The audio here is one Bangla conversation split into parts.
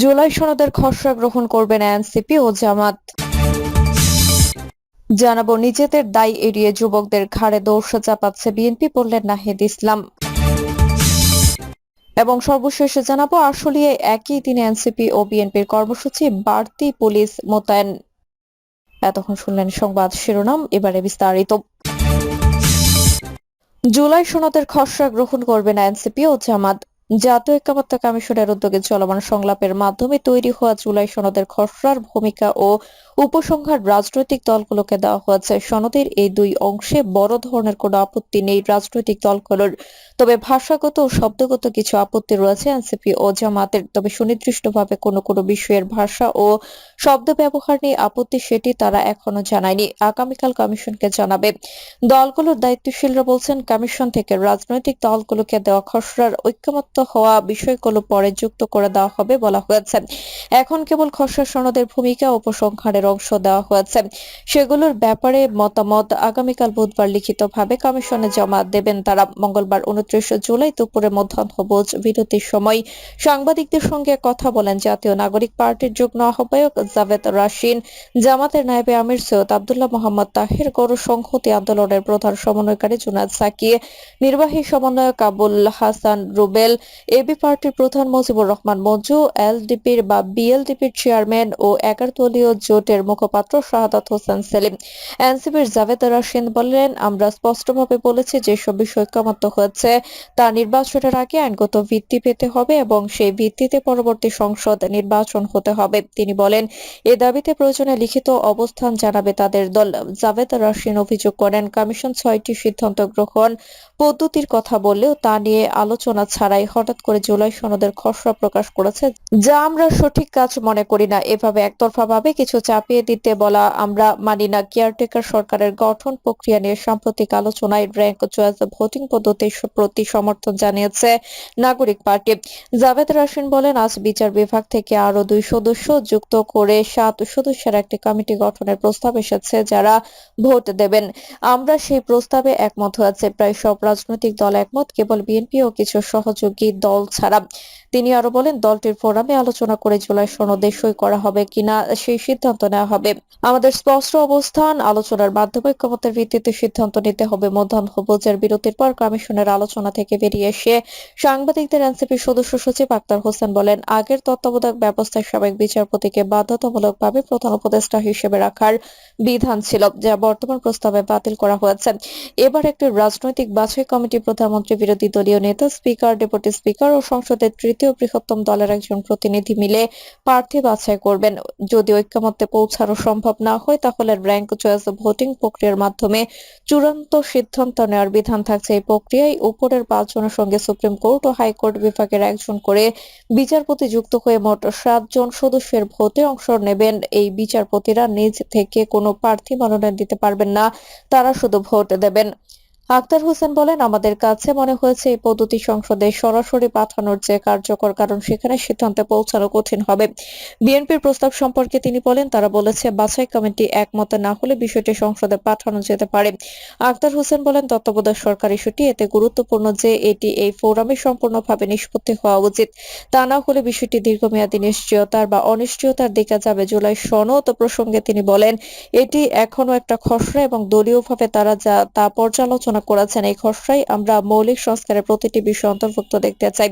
জুলাই সনদের খসড়া গ্রহণ করবেন এনসিপি ও জামাত। জানাব, নিজেদের দায় এড়িয়ে যুবকদের ঘাড়ে দোষ চাপাচ্ছে বিএনপি, বললেন নাহিদ ইসলাম। এবং সর্বশেষে জানাব আসলে একই দিনে এনসিপি ও বিএনপির কর্মসূচি, বাড়তি পুলিশ মোতায়েন। এতক্ষণ শুনলেন সংবাদ শিরোনাম, এবারে বিস্তারিত। জুলাই সনদের খসড়া গ্রহণ করবে না এনসিপি ও জামাত। জাতীয় ঐক্যমত্য কমিশনের উদ্যোগে চলমান সংলাপের মাধ্যমে তৈরি হওয়া জুলাই সনদের খসড়ার ভূমিকা ও উপসংহার রাজনৈতিক দলগুলোকে দেওয়া হয়েছে। সনদের এই দুই অংশে বড় ধরনের কোনো আপত্তি নেই রাজনৈতিক দলগুলোর। তবে ভাষাগত ও শব্দগত কিছু আপত্তি রয়েছে এনসিপি ও জামাতের। তবে সুনির্দিষ্টভাবে কোনো কোনো বিষয়ের ভাষা ও শব্দ ব্যবহার নিয়ে আপত্তি সেটি তারা এখনও জানায়নি। আগামীকাল কমিশনকে জানাবে। দলগুলোর দায়িত্বশীলরা বলছেন, কমিশন থেকে রাজনৈতিক দলগুলোকে দেওয়া খসড়ার ঐক্যমত্য হওয়া বিষয়গুলো পরে যুক্ত করে দেওয়া হবে বলা হয়েছে। এখন কেবল খসড়া সনদের ভূমিকা উপসংহারের অংশ দেওয়া হয়েছে। সেগুলোর ব্যাপারে মতামত আগামীকাল বুধবার লিখিতভাবে কমিশনে জমা দেবেন তারা। মঙ্গলবার উনত্রিশ জুলাই দুপুরে মধ্যাহ্নভোজ বিরতির সময় সাংবাদিকদের সঙ্গে কথা বলেন জাতীয় নাগরিক পার্টির যুগ্ম আহ্বায়ক জাভেদ রাশিন জামাতের নায়েবে আমির সৈয়দ আবদুল্লাহ মোহাম্মদ তাহির, গৌর সংহতি আন্দোলনের প্রধান সমন্বয়কারী জুনাদ সাকিয়ে নির্বাহী সমন্বয়ক আবুল হাসান রুবেল এবি পার্টির প্রধান মুজিবুর রহমান মঞ্জু এলডিপির বা বিএলডিপির চেয়ারম্যান ও এগারো জোটের মুখপাত্র শাহাদাত হোসেন সেলিম। এনসিপির জাভেদ রাশিদ বললেন, আমরা স্পষ্টভাবে বলেছি যেসব বিষয় ঐক্যমত্য হয়েছে, তা নির্বাচনের আগে আইনগত ভিত্তি পেতে হবে এবং সেই ভিত্তিতে পরবর্তী সংসদ নির্বাচন হতে হবে। তিনি বলেন, এ দাবিতে প্রয়োজনে লিখিত অবস্থান জানাবে তাদের দল। জাভেদ রাশিন অভিযোগ করেন, কমিশন ছয়টি সিদ্ধান্ত গ্রহণ পদ্ধতির কথা বললেও তা নিয়ে আলোচনা ছাড়াই হঠাৎ করে জুলাই সনদের খসড়া প্রকাশ করেছে, যা আমরা সঠিক কাজ মনে করি না। এভাবে একতরফাভাবে কিছু চাপিয়ে দিতে বলা আমরা মানি না। কেয়ারটেকার সরকারের গঠন প্রক্রিয়া নিয়ে সাম্প্রতিক আলোচনায় র্যাঙ্ক চয়েস ভোটিং পদ্ধতির প্রতি সমর্থন জানিয়েছে নাগরিক পার্টি। জাভেদ রাশিন বলেন, আজ বিচার বিভাগ থেকে আরও দুই সদস্য যুক্ত করে সাত সদস্যের একটি কমিটি গঠনের প্রস্তাব এসেছে, যারা ভোট দেবেন। আমরা সেই প্রস্তাবে একমত হয়েছে। প্রায় সব রাজনৈতিক দল একমত। কেবল বিএনপি ও কিছু সহযোগী দল ছাড়া? তিনি আরও বলেন, দলটির ফোরামে আলোচনা করে জুলাই সনদে সই করা হবে কিনা সেই সিদ্ধান্ত নেওয়া হবে। আমাদের স্পষ্ট অবস্থান, আলোচনার মাধ্যমে ঐক্যমতের ভিত্তিতে সিদ্ধান্ত নিতে হবে। মধ্যাহ্নভোজের বিরতির পর কমিশনের আলোচনা থেকে বেরিয়ে এসে সাংবাদিকদের এনসিপির সদস্য সচিব আক্তার হোসেন বলেন, আগের তত্ত্বাবধায়ক ব্যবস্থায় সাবেক বিচারপতিকে বাধ্যতামূলকভাবে প্রধান উপদেষ্টা হিসেবে রাখার বিধান ছিল, যা বর্তমান প্রস্তাবে বাতিল করা হয়েছে। এবার একটি রাজনৈতিক বাছাই কমিটি প্রধানমন্ত্রী বিরোধী দলীয় নেতা, স্পিকার, ডেপুটি স্পিকার ও সংসদের তৃতীয় বৃহত্তম দলের একজন প্রতিনিধি মিলে প্রার্থী বাছাই করবেন। যদি ঐক্যমত্যে পৌঁছানো সম্ভব না হয়, তাহলে র্যাঙ্ক চয়েস ভোটিং প্রক্রিয়ার মাধ্যমে চূড়ান্ত সিদ্ধান্ত নেওয়ার বিধান থাকছে এই প্রক্রিয়ায়। উপরের পাঁচজনের সঙ্গে সুপ্রিম কোর্ট ও হাইকোর্ট বিভাগের একজন করে বিচারপতি যুক্ত হয়ে মোট সাতজন সদস্যের ভোটে অংশ নেবেন। এই বিচারপতিরা নিজ থেকে কোনো প্রার্থী মনোনয়ন দিতে পারবেন না, তারা শুধু ভোট দেবেন। আক্তার হোসেন বলেন, আমাদের কাছে মনে হয়েছে এই পদ্ধতি সংসদে সরাসরি পাঠানোর চেয়ে কার্যকর কারণ, সেখানে সিদ্ধান্তে পৌঁছানো কঠিন হবে। বিএনপির প্রস্তাব সম্পর্কে তিনি বলেন, তারা বলেছে বাছাই কমিটি একমতে না হলে বিষয়টি সংসদে পাঠানো যেতে পারে। আক্তার হোসেন বলেন, তত্ত্বাবধায়ক সরকার ইস্যুটি এতে গুরুত্বপূর্ণ যে এটি এই ফোরামে সম্পূর্ণভাবে নিষ্পত্তি হওয়া উচিত। তা না হলে বিষয়টি দীর্ঘমেয়াদী নিশ্চয়তার বা অনিশ্চয়তার দিকে যাবে। জুলাই সনদ প্রসঙ্গে তিনি বলেন, এটি এখনও একটা খসড়া এবং দলীয়ভাবে তারা যা তা পর্যালোচনা করেছেন এই খসড়ায়। আমরা মৌলিক সংস্কারের প্রতিটি বিষয় অন্তর্ভুক্ত দেখতে চাই।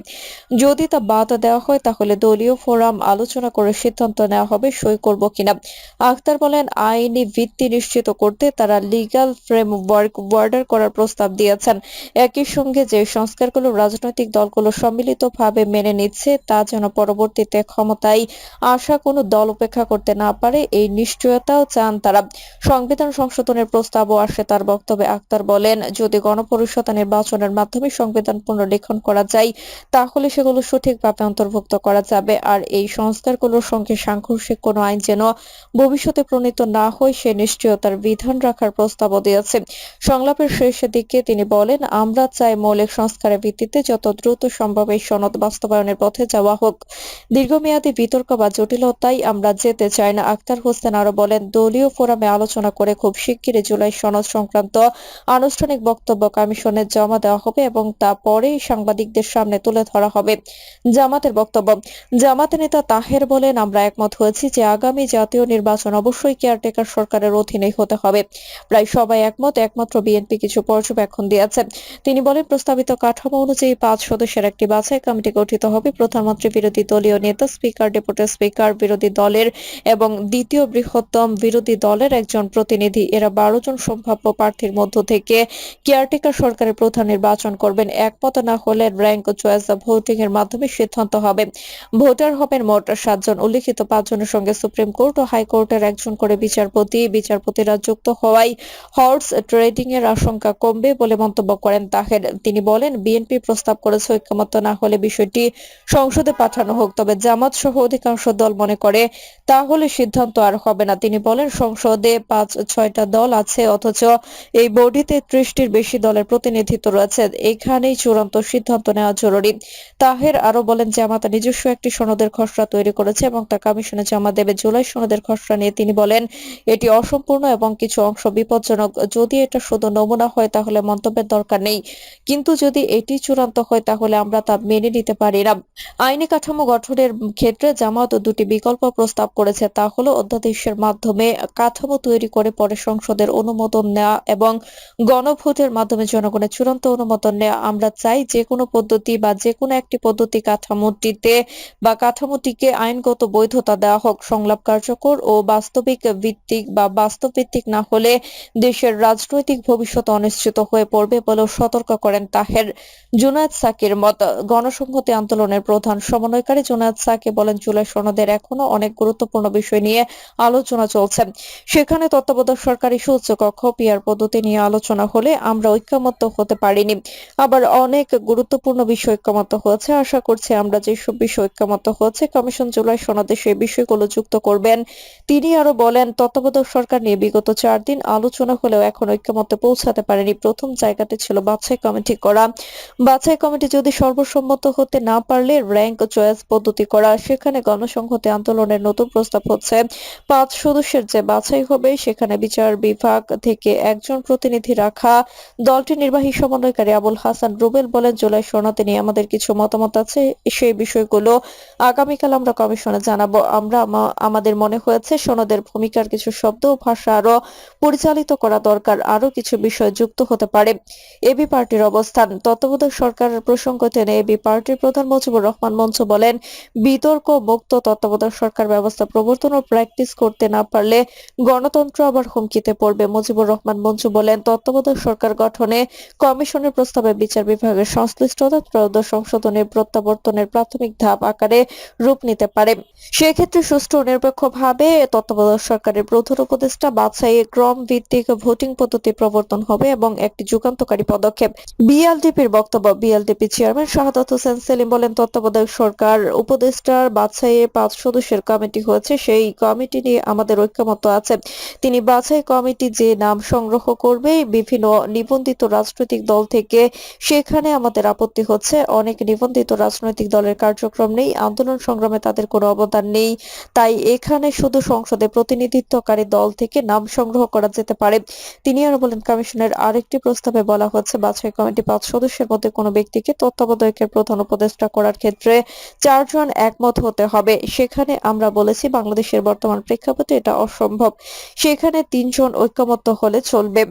যদি তা বাদ দেওয়া হয়, তাহলে দলীয় ফোরাম আলোচনা করে সিদ্ধান্ত নেওয়া হবে সই করব কিনা। আখতার বলেন, আইনি ভিত্তি নিশ্চিত করতে তারা লিগ্যাল ফ্রেমওয়ার্ক বর্ডার করার প্রস্তাব দিয়েছেন। একই সঙ্গে যে সংস্কারগুলো রাজনৈতিক দলগুলো সম্মিলিতভাবে মেনে নিচ্ছে, তা যেন পরবর্তীতে ক্ষমতায় আসা কোনো দল উপেক্ষা করতে না পারে, এই নিশ্চয়তাও চান তারা। সংবিধান সংশোধনের প্রস্তাবও আসে তার বক্তব্যে আক্তার বলেন। যদি গণপরিষদ নির্বাচনের মাধ্যমে সংবিধান পুনর্লিখন করা যায়, তাহলে সেগুলো সঠিকভাবে অন্তর্ভুক্ত করা যাবে। আর এই সংস্কারগুলোর সঙ্গে সাংঘর্ষিক কোনো আইন যেন ভবিষ্যতে প্রণীত না হয়, সে নিশ্চয়তার বিধান রাখার প্রস্তাবও দিয়েছে। সংলাপের শেষের দিকে তিনি বলেন, আমরা চাই মৌলিক সংস্কারের ভিত্তিতে যত দ্রুত সম্ভব এই সনদ বাস্তবায়নের পথে যাওয়া হোক। দীর্ঘমেয়াদী বিতর্ক বা জটিলতায় আমরা যেতে চাই না। আক্তার হোসেন আরও বলেন, দলীয় ফোরামে আলোচনা করে খুব শিগগিরই জুলাই সনদ সংক্রান্ত আনুষ্ঠানিক প্রাথমিক বক্তব্য কমিশনে জমা দেওয়া হবে এবং তা পরেই সাংবাদিকদের সামনে তুলে ধরা হবে। জামাতের বক্তব্য, জামাত নেতা তাহের বলেন, আমরা একমত হয়েছি যে আগামী জাতীয় নির্বাচন অবশ্যই কেয়ারটেকার সরকারের অধীনেই হতে হবে। প্রায় সবাই একমত, একমাত্র বিএনপি কিছু পর্যবেক্ষণ দিয়েছে। তিনি বলেন, প্রস্তাবিত কাঠামো অনুযায়ী পাঁচ সদস্যের একটি বাছাই কমিটি গঠিত হবে। প্রধানমন্ত্রী, বিরোধী দলীয় নেতা, স্পিকার, ডেপুটি স্পিকার, বিরোধী দলের এবং দ্বিতীয় বৃহত্তম বিরোধী দলের একজন প্রতিনিধি। এরা বারো জন সম্ভাব্য প্রার্থীর মধ্য থেকে কেয়ারটেকার সরকারের প্রধান নির্বাচন করবেন। একমত না হলে র্যাঙ্ক চয়েস ভোটিং এর মাধ্যমে সিদ্ধান্ত হবে। ভোটার হবেন মোট সাতজন। উল্লিখিত পাঁচজনের সঙ্গে সুপ্রিম কোর্ট ও হাইকোর্টের একজন করে বিচারপতি। বিচারপতিরা যুক্ত হওয়ায় হর্স ট্রেডিং এর আশঙ্কা কমবে বলে মন্তব্য করেন তাহের। তিনি বলেন, বিএনপি প্রস্তাব করেছে ঐক্যমত্য না হলে বিষয়টি সংসদে পাঠানো হোক, তবে জামাত সহ অধিকাংশ দল মনে করে, তাহলে সিদ্ধান্ত আর হবে না। তিনি বলেন, সংসদে পাঁচ ছয়টা দল আছে, অথচ এই বডিতে ত্রিশটির বেশি দলের প্রতিনিধিত্ব রয়েছে। এখানেই চূড়ান্ত সিদ্ধান্ত নেওয়া জরুরি। তাহের আরও বলেন, জামাত নিজস্ব একটি সনদের খসড়া তৈরি করেছে এবং তা কমিশনে জমা দেবে। জুলাই সনদের খসড়া নিয়ে তিনি বলেন, এটি অসম্পূর্ণ এবং কিছু অংশ বিপজ্জনক। যদি এটা শুধু নমুনা হয়, তাহলে মন্তব্যের দরকার নেই। কিন্তু যদি এটি চূড়ান্ত হয়, তাহলে আমরা তা মেনে নিতে পারি না। আইনি কাঠামো গঠনের ক্ষেত্রে জামাত দুটি বিকল্প প্রস্তাব করেছে। তা হলো অধ্যাদেশের মাধ্যমে কাঠামো তৈরি করে পরে সংসদের অনুমোদন নেওয়া এবং গণভোটের মাধ্যমে জনগণের চূড়ান্ত অনুমোদন নেওয়া। আমরা চাই যে কোনো পদ্ধতি বা যে কোনো একটি পদ্ধতি কাঠামোটিতে বা কাঠামোটিকে আইনগত বৈধতা দেওয়া হোক, সংলাপ কার্যকর ও বাস্তবিক ভিত্তিক বা বাস্তব ভিত্তিক না হলে দেশের রাজনৈতিক ভবিষ্যৎ অনিশ্চিত হয়ে পড়বে বলেও সতর্ক করেন তাহের। জুনায়দ সাকির মত, গণসংহতি আন্দোলনের প্রধান সমন্বয়কারী জুনায়দ সাকি বলেন, জুলাই সনদের এখনও অনেক গুরুত্বপূর্ণ বিষয় নিয়ে আলোচনা চলছে। সেখানে তত্ত্বাবধায়ক সরকারি সুউচ্চ কক্ষ পিয়ার পদ্ধতি নিয়ে আলোচনা হলে আমরা ঐক্যমত্য হতে পারিনি। আবার অনেক গুরুত্বপূর্ণ বিষয় ঐক্যমত্য হয়েছে। আশা করছি আমরা যেসব বিষয় ঐক্যমত্য হয়েছে, কমিশন জুলাই সনদে সেই বিষয়গুলো যুক্ত করবেন। তিনি আরও বলেন, তত্ত্বাবধায়ক সরকার নিয়ে বিগত চার দিন আলোচনা হলেও এখন ঐক্যমত্যে পৌঁছাতে পারেনি। প্রথম জায়গাতে ছিল বাছাই কমিটি করা। বাছাই কমিটি যদি সর্বসম্মত হতে না পারলে র্যাঙ্ক চয়েস পদ্ধতি করা। সেখানে গণসংহতি আন্দোলনের নতুন প্রস্তাব হচ্ছে। পাঁচ সদস্যের যে বাছাই হবে, সেখানে বিচার বিভাগ থেকে একজন প্রতিনিধি রাখা। দলটির নির্বাহী সমন্বয়কারী আবুল হাসান রুবেল বলেন, জুলাই সনদে নিয়ে আমাদের কিছু মতামত আছে, সেই বিষয়গুলো আগামীকাল আমরা কমিশনে জানাব। আমরা আমাদের মনে হয়েছে সনদের ভূমিকার কিছু শব্দ ভাষা আরও পরিচালিত করা দরকার, আরও কিছু বিষয় যুক্ত হতে পারে। এবি পার্টির অবস্থান, তত্ত্বাবধায়ক সরকারের প্রসঙ্গ টেনে এবি পার্টির প্রধান মুজিবুর রহমান মঞ্চ বলেন, বিতর্ক মুক্ত তত্ত্বাবধায়ক সরকার ব্যবস্থা প্রবর্তন ও প্র্যাকটিস করতে না পারলে গণতন্ত্র আবার হুমকিতে পড়বে। মুজিবুর রহমান মঞ্চ বলেন, তত্ত্বাবধায়ক সরকার গঠনে কমিশনের প্রস্তাবে বিচার বিভাগের সংশ্লিষ্টতা ত্রয়োদশ সংশোধনের প্রত্যাবর্তনের প্রাথমিক ধাপ আকারে রূপ নিতে পারে। সেক্ষেত্রে সুষ্ঠু নিরপেক্ষভাবে তত্ত্বাবধায়ক সরকারের প্রধান উপদেষ্টা বাছাইয়ে ক্রম ভিত্তিক ভোটিং পদ্ধতি প্রবর্তন হবে এবং একটি যুগান্তকারী পদক্ষেপ। বিএলডিপির বক্তব্য, বিএলডিপি চেয়ারম্যান শাহাদাত হোসেন সেলিম বলেন, তত্ত্বাবধায়ক সরকার উপদেষ্টার বাছাইয়ে পাঁচ সদস্যের কমিটি হয়েছে, সেই কমিটি নিয়ে আমাদের ঐক্যমত্য আছে। তিনি বাছাই কমিটি যে নাম সংগ্রহ করবে, বিভিন্ন নিবন্ধিত রাজনৈতিক দল থেকে সেখানে আমাদের আপত্তি হচ্ছে। অনেক নিবন্ধিত রাজনৈতিক দলের কার্যক্রম নেই, আন্দোলন সংগ্রামে তাদের কোনো অবদান নেই। তাই এখানে শুধু সংসদে প্রতিনিধিত্বকারী দল থেকে নাম সংগ্রহ করা যেতে পারে। তিনি আরও বলেন, কমিশনের আরেকটি প্রস্তাবে বলা হচ্ছে, বাছাই কমিটি পাঁচ সদস্যের মধ্যে কোনো ব্যক্তিকে তত্ত্বাবধায়কের প্রধান উপদেষ্টা করার ক্ষেত্রে চারজন একমত হতে হবে। সেখানে আমরা বলেছি, বাংলাদেশের বর্তমান প্রেক্ষাপটে এটা অসম্ভব। সেখানে তিনজন ঐক্যমত্য হলে চলবে।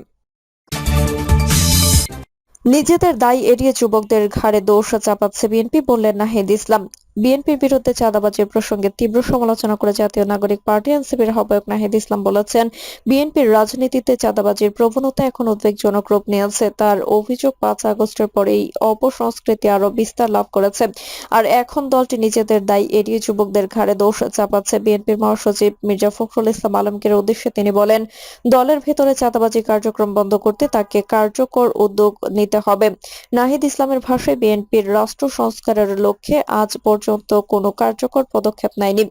নিজেদের দায় এড়িয়ে যুবকদের ঘাড়ে দোষ চাপাচ্ছে বিএনপি বললেন নাহিদ ইসলাম। বিএনপির বিরুদ্ধে চাঁদাবাজির প্রসঙ্গে তীব্র সমালোচনা করে জাতীয় নাগরিক পার্টি এনসিপির আহ্বায়ক নাহিদ ইসলাম বলেছেন, বিএনপির রাজনীতিতে চাঁদাবাজির প্রবণতা এখন উদ্বেগজনক রূপ নিয়েছে তার অভিযোগ পাঁচ আগস্টের পরে এই অপসংস্কৃতি আরও বিস্তার লাভ করেছে। আর এখন দলটি নিজেদের দায়, এড়িয়ে যুবকদের ঘাড়ে দোষ চাপাচ্ছে বিএনপির মহাসচিব মির্জা ফখরুল ইসলাম আলমগীর উদ্দেশ্যে তিনি বলেন, দলের ভেতরে চাঁদাবাজি কার্যক্রম বন্ধ করতে তাকে কার্যকর উদ্যোগ নিতে হবে। নাহিদ ইসলামের ভাষায় বিএনপির রাষ্ট্র সংস্কারের লক্ষ্যে আজ পর্যন্ত পর্যন্ত কোনো কার্যকর পদক্ষেপ নেয়নি।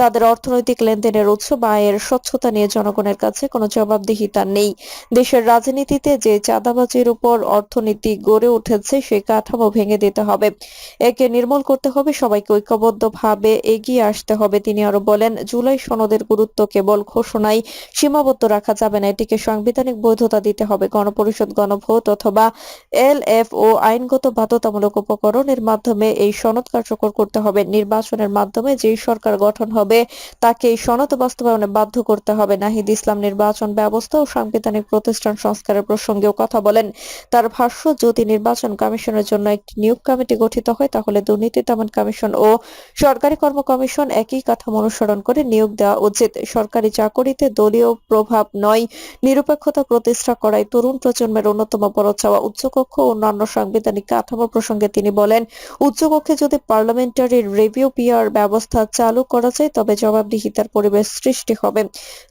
তাদের অর্থনৈতিক লেনদেনের উৎস বা আয়ের স্বচ্ছতা নিয়ে জনগণের কাছে কোনো জবাবদিহিতা নেই। দেশের রাজনীতিতে যে চাঁদাবাজির উপর অর্থনীতি গড়ে উঠেছে সেই কাঠামো ভেঙে দিতে হবে। একে নির্মূল করতে হবে, সবাইকে ঐক্যবদ্ধভাবে এগিয়ে আসতে হবে, তিনি আরও বলেন। জুলাই সনদের গুরুত্ব কেবল ঘোষণায় সীমাবদ্ধ রাখা যাবে না, এটিকে সাংবিধানিক বৈধতা দিতে হবে। গণপরিষদ গণভোট অথবা এল এফ ও আইনগত বাধ্যতামূলক উপকরণের মাধ্যমে এই সনদ কার্যকর করতে হবে। নির্বাচনের মাধ্যমে, যেই সরকার গঠন হবে তাকে এই সনদ বাস্তবায়নে বাধ্য করতে হবে। নাহিদ ইসলাম নির্বাচন ব্যবস্থা ও সাংবিধানিক প্রতিষ্ঠান সংস্কারের প্রসঙ্গেও কথা বলেন। তার ভাষ্য, যদি নির্বাচন কমিশনের জন্য একটি নিয়োগ কমিটি গঠিত হয়, তাহলে দুর্নীতি দমন কমিশন ও সরকারি কর্ম কমিশন একই কাঠামো অনুসরণ করে নিয়োগ দেওয়া উচিত। সরকারি চাকরিতে দলীয় প্রভাব নয়, নিরপেক্ষতা প্রতিষ্ঠা করাই তরুণ প্রজন্মের অন্যতম বড় চাওয়া। উচ্চকক্ষ ও অন্যান্য সাংবিধানিক কাঠামো প্রসঙ্গে তিনি বলেন, উচ্চকক্ষে যদি পার্লামেন্টারি রিভিউ পিআর ব্যবস্থা চালু করা যায়, তবে জবাবদিহিতার পরিবেশ সৃষ্টি হবে।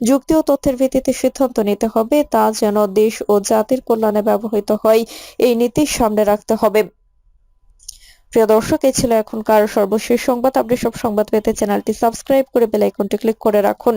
যুক্তি ও তথ্যের ভিত্তিতে সিদ্ধান্ত নিতে হবে, তা যেন দেশ ও জাতির কল্যাণে ব্যবহৃত হয়, এই নীতি সামনে রাখতে হবে। প্রিয় দর্শক এই ছিল এখনকার সর্বশেষ সংবাদ। আপনি সব সংবাদ পেতে চ্যানেলটি সাবস্ক্রাইব করে বেল আইকনটি ক্লিক করে রাখুন।